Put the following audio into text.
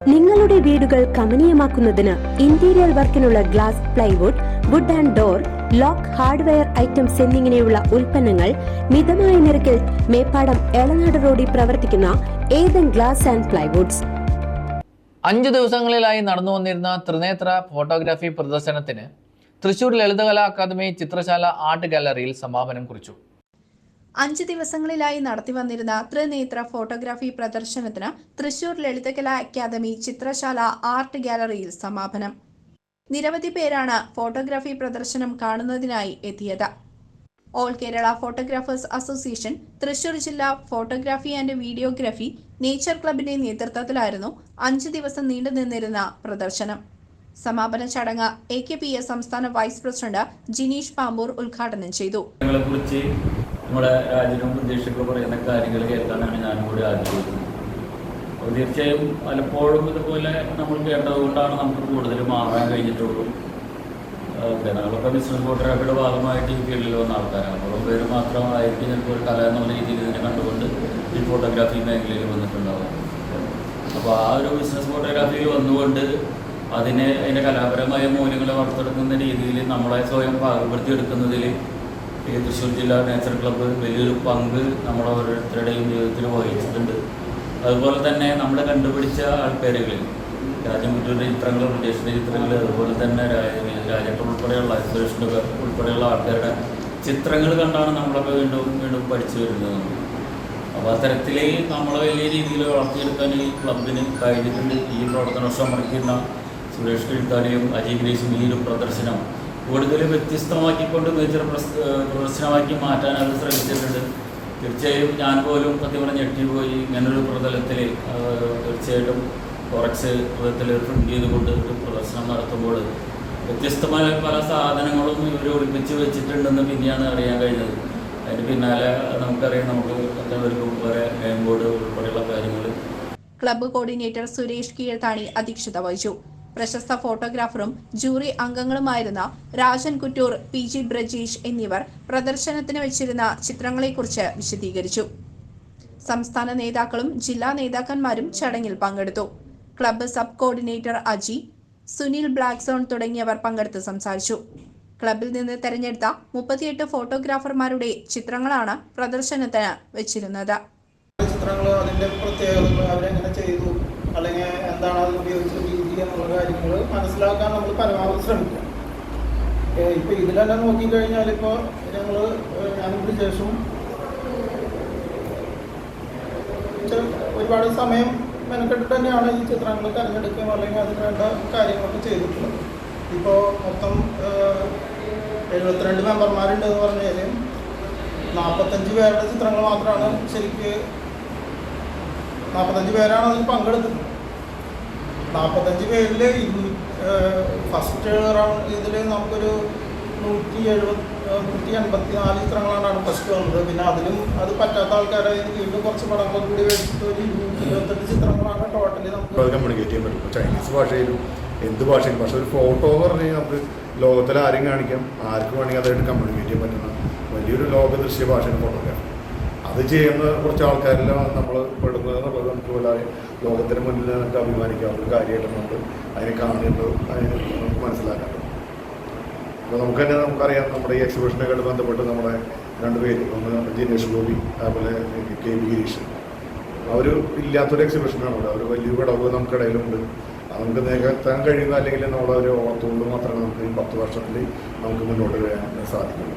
നിങ്ങളുടെ വീടുകൾ കമനീയമാക്കുന്നതിന് interior വർക്കിനുള്ള glass plywood wood and door lock hardware items എന്നിങ്ങനെയുള്ള ഉൽപ്പന്നങ്ങൾ മിതമായ നിരക്കിൽ മേപ്പാടം എളനാട് റോഡിൽ പ്രവർത്തിക്കുന്ന ഏതൻ ഗ്ലാസ് ആൻഡ് പ്ലൈവുഡ്സ് അഞ്ചു ദിവസങ്ങളിലായി നടന്നു വന്നിരുന്ന ത്രിനേത്ര ഫോട്ടോഗ്രാഫി പ്രദർശനത്തിന് തൃശൂർ ലളിതകലാ അക്കാദമി ചിത്രശാല ആർട്ട് ഗാലറിയിൽ സമാപനം കുറിച്ചു. അഞ്ച് ദിവസങ്ങളിലായി നടത്തിവന്നിരുന്ന ത്രിനേത്ര ഫോട്ടോഗ്രാഫി പ്രദർശനത്തിന് തൃശൂർ ലളിതകലാ അക്കാദമി ചിത്രശാല ആർട്ട് ഗാലറിയിൽ സമാപനം. നിരവധി പേരാണ് ഫോട്ടോഗ്രാഫി പ്രദർശനം കാണുന്നതിനായി എത്തിയത്. All Kerala photographers association Thrissur ജില്ലാ ഫോട്ടോഗ്രാഫി ആൻഡ് വീഡിയോഗ്രാഫി നേച്ചർ ക്ലബിന്റെ നേതൃത്വത്തിലായിരുന്നു അഞ്ച് ദിവസം നീണ്ടു നിന്നിരുന്ന പ്രദർശനം. സമാപന ചടങ്ങ് എ കെ പി എസ് സംസ്ഥാന വൈസ് പ്രസിഡന്റ് ജിനീഷ് പാമ്പൂർ ഉദ്ഘാടനം ചെയ്തു. നമ്മുടെ രാജ്യവും പ്രതീക്ഷയൊക്കെ പറയുന്ന കാര്യങ്ങൾ കേൾക്കാനാണ് ഞാനും കൂടി ആഗ്രഹിക്കുന്നത്. അപ്പോൾ തീർച്ചയായും പലപ്പോഴും ഇതുപോലെ നമ്മൾ കേട്ടതുകൊണ്ടാണ് നമുക്ക് കൂടുതൽ മാറാൻ കഴിഞ്ഞിട്ടുള്ളൂ. ജനങ്ങളൊക്കെ ബിസിനസ് ഫോട്ടോഗ്രാഫിയുടെ ഭാഗമായിട്ട് ഈ ഫീൽഡിൽ വന്ന ആൾക്കാരാണ്. അപ്പോൾ പേര് മാത്രമായിട്ട് ചിലപ്പോൾ ഒരു കല എന്നുള്ള രീതിയിൽ ഇതിനെ കണ്ടുകൊണ്ട് ഈ ഫോട്ടോഗ്രാഫി മേഖലയിൽ വന്നിട്ടുണ്ടാവും അപ്പോൾ ആ ഒരു ബിസിനസ് ഫോട്ടോഗ്രാഫിയിൽ വന്നുകൊണ്ട് അതിനെ അതിന്റെ കലാപരമായ മൂല്യങ്ങളെ വളർത്തെടുക്കുന്ന രീതിയിൽ നമ്മളെ സ്വയം പാകപ്പെടുത്തിയെടുക്കുന്നതിൽ ഈ തൃശ്ശൂർ ജില്ലാ നേച്ചർ ക്ലബ്ബ് വലിയൊരു പങ്ക് നമ്മുടെ ഓരോരുത്തരുടെയും ജീവിതത്തിൽ വഹിച്ചിട്ടുണ്ട്. അതുപോലെ തന്നെ നമ്മൾ കണ്ടുപിടിച്ച ആൾക്കാരുകളിൽ രാജമുറ്റൂരിന്റെ ചിത്രങ്ങൾ ബ്രിട്ടീഷിന്റെ ചിത്രങ്ങൾ അതുപോലെ തന്നെ രാജേട്ടൻ ഉൾപ്പെടെയുള്ള സുരേഷിന്റെ ഉൾപ്പെടെയുള്ള ആൾക്കാരുടെ ചിത്രങ്ങൾ കണ്ടാണ് നമ്മളൊക്കെ വീണ്ടും വീണ്ടും പഠിച്ചു വരുന്നത്. അപ്പോൾ അത്തരത്തിൽ നമ്മളെ വലിയ രീതിയിൽ വളർത്തിയെടുക്കാൻ ഈ ക്ലബിന് കഴിഞ്ഞിട്ടുണ്ട്. ഈ പ്രവർത്തനം സമർപ്പിക്കുന്ന സുരേഷ് കിഴുത്താടിയും അജയ് ഗ്രേസും ഈ ഒരു പ്രദർശനം കൂടുതൽ വ്യത്യസ്തമാക്കിക്കൊണ്ട് മേജർ പ്രദർശനമാക്കി മാറ്റാൻ അവർ ശ്രമിച്ചിട്ടുണ്ട്. തീർച്ചയായും ഞാൻ പോലും സത്യം പറഞ്ഞ ഞെട്ടിപ്പോയി. ഇങ്ങനൊരു പ്രതലത്തിൽ തീർച്ചയായിട്ടും കുറച്ച് വിധത്തിൽ പ്രിന്റ് ചെയ്തുകൊണ്ട് ഒരു പ്രദർശനം നടത്തുമ്പോൾ വ്യത്യസ്തമായ പല സാധനങ്ങളും ഇവർ ഒളിപ്പിച്ച് വെച്ചിട്ടുണ്ടെന്ന് പിന്നെയാണ് അറിയാൻ കഴിഞ്ഞത്. അതിന് പിന്നാലെ നമുക്കറിയാം നമുക്ക് എല്ലാവർക്കും വേറെ ഗെയിം ബോർഡ് ഉൾപ്പെടെയുള്ള കാര്യങ്ങൾ ക്ലബ്ബ് കോർഡിനേറ്റർ സുരേഷ് കീഴ്ത്താണി അധ്യക്ഷത വഹിച്ചു. പ്രശസ്ത ഫോട്ടോഗ്രാഫറും ജൂറി അംഗങ്ങളുമായിരുന്ന രാജൻ കുറ്റൂർ പി ജി ബ്രജീഷ് എന്നിവർ പ്രദർശനത്തിന് വെച്ചിരുന്ന ചിത്രങ്ങളെക്കുറിച്ച് വിശദീകരിച്ചു. സംസ്ഥാന നേതാക്കളും ജില്ലാ നേതാക്കന്മാരും ചടങ്ങിൽ പങ്കെടുത്തു. Club sub coordinator Aji Sunil black zone തുടങ്ങിയവർ പങ്കെടുത്ത് സംസാരിച്ചു. ക്ലബിൽ നിന്ന് തെരഞ്ഞെടുത്ത മുപ്പത്തിയെട്ട് ഫോട്ടോഗ്രാഫർമാരുടെ ചിത്രങ്ങളാണ് പ്രദർശനത്തിന് വെച്ചിരുന്നത്. ചിത്രങ്ങൾ അതിന്റെ പ്രത്യേകതകൾ അവരെങ്ങനെ ചെയ്തു? അല്ലെങ്കിൽ എന്താണ് അത് ഉപയോഗിച്ച രീതി എന്നുള്ള കാര്യങ്ങൾ മനസ്സിലാക്കാൻ നമ്മൾ പരമാവധി ശ്രമിക്കുക. ഇപ്പം ഇതിലെല്ലാം നോക്കിക്കഴിഞ്ഞാൽ ഇപ്പോൾ ഞങ്ങൾ ഞാനിതിന് ശേഷം ഒരുപാട് സമയം മെനക്കെട്ടിട്ട് തന്നെയാണ് ഈ ചിത്രങ്ങൾ തിരഞ്ഞെടുക്കുകയും അല്ലെങ്കിൽ അതിന് വേണ്ട കാര്യങ്ങളൊക്കെ ചെയ്തിട്ടുള്ളത്. ഇപ്പോൾ മൊത്തം എഴുപത്തിരണ്ട് മെമ്പർമാരുണ്ട് എന്ന് പറഞ്ഞാൽ നാൽപ്പത്തഞ്ച് പേരുടെ ചിത്രങ്ങൾ മാത്രമാണ് ശരിക്ക് നാൽപ്പത്തഞ്ച് പേരാണ് അതിൽ പങ്കെടുത്തത് നാൽപ്പത്തഞ്ച് പേരിൽ ഫസ്റ്റ് റൗണ്ട് ഇതിൽ നമുക്കൊരു നൂറ്റി എഴുപത് നൂറ്റി എൺപത്തി നാല് ചിത്രങ്ങളാണ് ഫസ്റ്റ് വന്നത് പിന്നെ അതിലും അത് പറ്റാത്ത ആൾക്കാരെ വീണ്ടും കുറച്ച് പടങ്ങൾ കൂടി വെച്ചിട്ട് ഒരു ഇരുപത്തെട്ട് ചിത്രങ്ങളാണ് ടോട്ടലി നമുക്ക് കമ്മ്യൂണിക്കേറ്റ് ചെയ്യാൻ പറ്റും. ചൈനീസ് ഭാഷയിലും എന്ത് ഭാഷയിലും പക്ഷേ ഒരു ഫോട്ടോ പറഞ്ഞു കഴിഞ്ഞാൽ നമുക്ക് ലോകത്തിൽ ആരെയും കാണിക്കാം. ആർക്കും വേണമെങ്കിൽ അതായിട്ട് കമ്മ്യൂണിക്കേറ്റ് ചെയ്യാൻ പറ്റുന്ന വലിയൊരു ലോക ദൃശ്യ ഭാഷയാണ് ഫോട്ടോഗ്രാഫി അത് ചെയ്യുന്ന കുറച്ച് ആൾക്കാരെല്ലാം നമ്മൾ പെടുന്നത് എന്നുള്ളത് നമുക്ക് വളരെ ലോകത്തിന് മുന്നിൽ നമുക്ക് അഭിമാനിക്കാവുന്ന ഒരു കാര്യമായിട്ട് നമുക്ക് അതിനെ കാണുന്നുണ്ട് അതിന് നമുക്ക് മനസ്സിലാക്കാൻ പറ്റും. അപ്പോൾ നമുക്ക് തന്നെ നമുക്കറിയാം നമ്മുടെ ഈ എക്സിബിഷനൊക്കെ ബന്ധപ്പെട്ട് നമ്മുടെ രണ്ട് പേര് ഒന്ന് ജിനേഷ് ഗോപി അതുപോലെ കെ വി ഗിരീഷ്. അവർ ഇല്ലാത്തൊരു എക്സിബിഷനാണ് അവിടെ. ഒരു വലിയ വിടവ് നമുക്കിടയിലുണ്ട്. നമുക്ക് നികത്താൻ കഴിയുന്ന അല്ലെങ്കിൽ നമ്മളവരെ ഓർത്തുകൊണ്ട് മാത്രമേ നമുക്ക് ഈ പത്ത് വർഷത്തിൽ നമുക്ക് മുന്നോട്ട് വരാൻ സാധിക്കുള്ളൂ